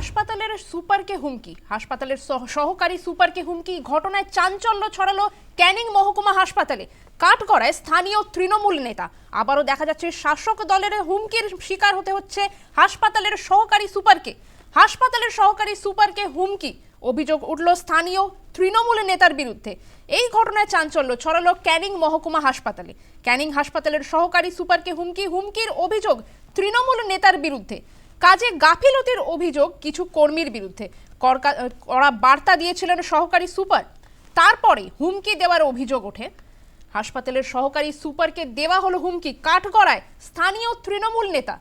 হাসপাতালের সুপারকে হুমকি। হাসপাতালের সহ- সহকারী সুপারকে হুমকি, ঘটনায় চাঞ্চল্য ছড়ালো ক্যানিং মহকুমা হাসপাতালে। কাঠগড়ায় স্থানীয় তৃণমূল নেতা। আবারও দেখা যাচ্ছে শাসক দলের হুমকির শিকার হতে হচ্ছে হাসপাতালের সহকারী সুপারকে। হাসপাতালের সহকারী সুপারকে হুমকি, অভিযোগ উঠল স্থানীয় তৃণমূল নেতার বিরুদ্ধে। এই ঘটনায় চাঞ্চল্য ছড়ালো ক্যানিং মহকুমা হাসপাতালে। ক্যানিং হাসপাতালের সহকারী সুপারকে হুমকি, হুমকির অভিযোগ তৃণমূল নেতার বিরুদ্ধে। কাজে গাফিলতির অভিযোগ কিছু কর্মীর বিরুদ্ধে। কড়া বার্তা দিয়েছিলেন সহকারী সুপার। তারপরে হুমকি দেওয়ার অভিযোগ ওঠে। হাসপাতালের সহকারী সুপারকে দেওয়া হলো হুমকি। কাঠগড়ায় স্থানীয় তৃণমূল নেতা।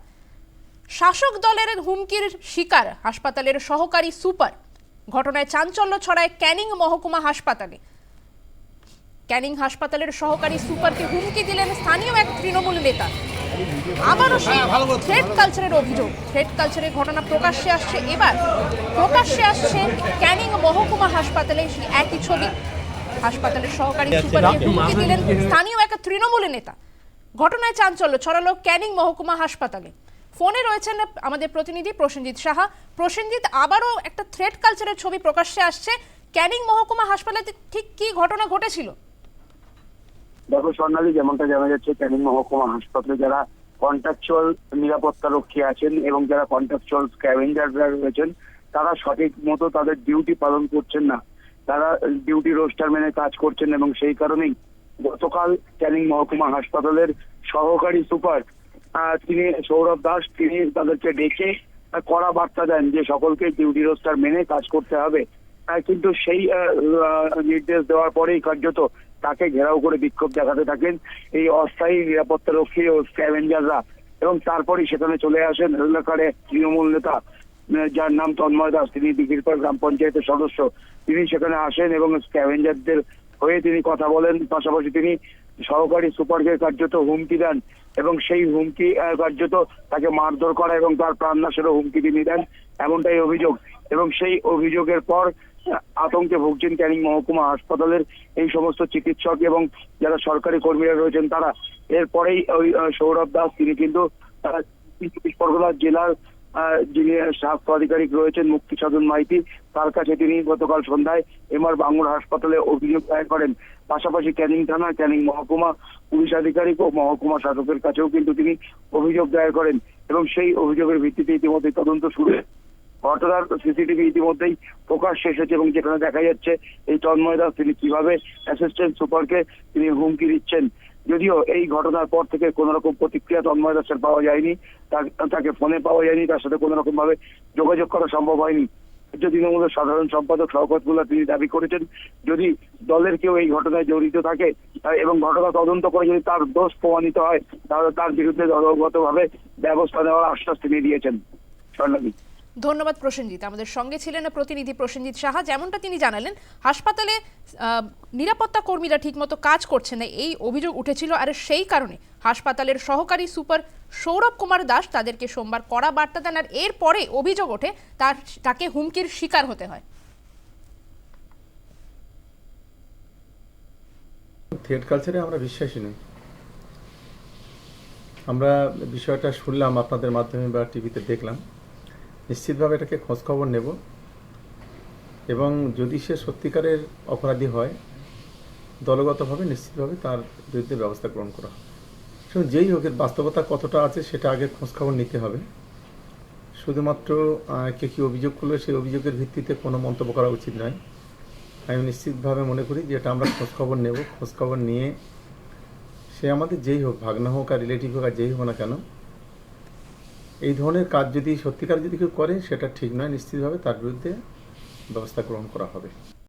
শাসক দলের হুমকির শিকার হাসপাতালের সহকারী সুপার। ঘটনায় চাঞ্চল্য ছড়ায় ক্যানিং মহকুমা হাসপাতালে। ক্যানিং হাসপাতালের সহকারী সুপারকে হুমকি দিলেন স্থানীয় এক তৃণমূল নেতা। আবারও সেই থ্রেড কালচারের অভিযোগ। থ্রেড কালচারের ঘটনা প্রকাশ্যে আসছে। এবার প্রকাশ্যে আসছে ক্যানিং মহকুমা হাসপাতালে সেই একই ছবি। হাসপাতালের সহকারী সুপারকে হুমকি দিলেন স্থানীয় এক তৃণমূল নেতা। ঘটনায় চাঞ্চল্য ছড়ালো ক্যানিং মহকুমা হাসপাতালে। ফোনে রয়েছেন আমাদের প্রতিনিধি প্রসেনজিৎ সাহা। প্রসেনজিৎ আবারও একটা থ্রেড কালচারের ছবি প্রকাশ্যে আসছে। ক্যানিং মহকুমা হাসপাতালে ঠিক কি ঘটনা ঘটেছিল? দেখো স্বর্ণালী, যেমনটা জানা যাচ্ছে, ক্যানিং মহকুমা হাসপাতালে যারা কন্ট্রাকচুয়াল নিরাপত্তা রক্ষী আছেন এবং যারা কন্ট্রাকচুয়াল স্ক্যাভেঞ্জাররা রয়েছেন, তারা সঠিক মতো তাদের ডিউটি পালন করছেন না। তারা ডিউটি রোস্টার মেনে কাজ করছেন এবং সেই কারণেই গতকাল ক্যানিং মহকুমা হাসপাতালের সহকারী সুপার তিনি সৌরভ দাস, তিনি তাদেরকে ডেকে কড়া বার্তা দেন যে সকলকে ডিউটি রোস্টার মেনে কাজ করতে হবে। কিন্তু সেই নির্দেশ দেওয়ার পরেই কার্যত তাকে ঘেরাও করে বিক্ষোভ দেখাতে থাকেন এই অস্থায়ী নিরাপত্তা রক্ষী ও স্ক্যাভেঞ্জাররা। এবং তারপরে সেখানে চলে আসেন এলাকার তৃণমূল নেতা, যার নাম তন্ময় দাস। তিনি দিঘিরপাড় গ্রাম পঞ্চায়েতের সদস্য। তিনি সেখানে আসেন এবং স্ক্যাভেঞ্জারদের হয়ে তিনি কথা বলেন। পাশাপাশি তিনি সহকারী সুপারকে কার্যত হুমকি দেন। এবং সেই হুমকি কার্যত তাকে মারধর করা এবং তার প্রাণনাশেরও হুমকি তিনি দেন, এমনটাই অভিযোগ। এবং সেই অভিযোগের পর আতঙ্কে ভুগছেন ক্যানিং মহকুমা হাসপাতালের এই সমস্ত চিকিৎসক এবং যারা সরকারি কর্মীরা রয়েছেন তারা। এরপরেই ওই সৌরভ দাস, তিনি কিন্তু পরগনা জেলার যিনি স্বাস্থ্য আধিকারিক রয়েছেন, মুক্তি সাধন মাইতি, তার কাছে তিনি গতকাল সন্ধ্যায় এমআর বাঙ্গুর হাসপাতালে অভিযোগ দায়ের করেন পাশাপাশি ক্যানিং থানা, ক্যানিং মহকুমা, পুলিশ আধিকারিক ও মহকুমা শাসকের কাছেও কিন্তু তিনি অভিযোগ দায়ের করেন এবং সেই অভিযোগের ভিত্তিতে ইতিমধ্যে তদন্ত শুরু। ঘটনার সিসিটিভি ইতিমধ্যেই প্রকাশ শেষ হয়েছে এবং যেখানে দেখা যাচ্ছে, এই তন্ময় দাস তিনি কীভাবে অ্যাসিস্ট্যান্ট সুপারকে তিনি হুমকি দিচ্ছেন যদিও এই ঘটনার পর থেকে কোনো রকম প্রতিক্রিয়া তন্ময় দাসের পাওয়া যায়নি তাকে ফোনে পাওয়া যায়নি, তার সাথে কোনো রকম ভাবে যোগাযোগ করা সম্ভব হয়নি। তৃণমূলের সাধারণ সম্পাদক শওকত মোল্লা তিনি দাবি করেছেন, যদি দলের কেউ এই ঘটনায় জড়িত থাকে এবং ঘটনা তদন্ত করে যদি তার দোষ প্রমাণিত হয়, তাহলে তার বিরুদ্ধে দলগতভাবে ব্যবস্থা নেওয়ার আশ্বাস তিনি দিয়েছেন। স্বর্ণালী। ধন্যবাদ প্রসেনজিৎ। আমাদের সঙ্গে ছিলেন প্রতিনিধি প্রসেনজিৎ সাহা। যেমনটা তিনি জানালেন, হাসপাতালে নিরাপত্তা কর্মীরা ঠিকমতো কাজ করছেন না, এই অভিযোগ উঠেছিল। আর সেই কারণে হাসপাতালের সহকারী সুপার সৌরভ কুমার দাস তাদেরকে সোমবার কড়া বার্তা দেন। আর এরপরে অভিযোগ ওঠে, তার, তাকে হুমকির শিকার হতে হয়। থিয়েট কালচারে আমরা বিশ্বাসী নই। আমরা বিষয়টা শুনলাম আপনাদের মাধ্যমে বা টিভিতে দেখলাম। নিশ্চিতভাবে এটাকে খোঁজখবর নেব। এবং যদি সে সত্যিকারের অপরাধী হয়, দলগতভাবে নিশ্চিতভাবে তার বিরুদ্ধে ব্যবস্থা গ্রহণ করা হবে। শুধু যেই হোক, এর বাস্তবতা কতটা আছে সেটা আগে খোঁজখবর নিতে হবে। শুধুমাত্র কে কী অভিযোগ করল সেই অভিযোগের ভিত্তিতে কোনো মন্তব্য করা উচিত নয়। আমি নিশ্চিতভাবে মনে করি যে এটা আমরা খোঁজখবর নেব। খোঁজখবর নিয়ে সে আমাদের যেই হোক, ভাগনা হোক আর রিলেটিভ হোক আর যেই হোক না কেন এই ধরনের কাজ যদি সত্যিকার যদি কেউ করে, সেটা ঠিক নয়, নিশ্চিতভাবে তার বিরুদ্ধে ব্যবস্থা গ্রহণ করা হবে।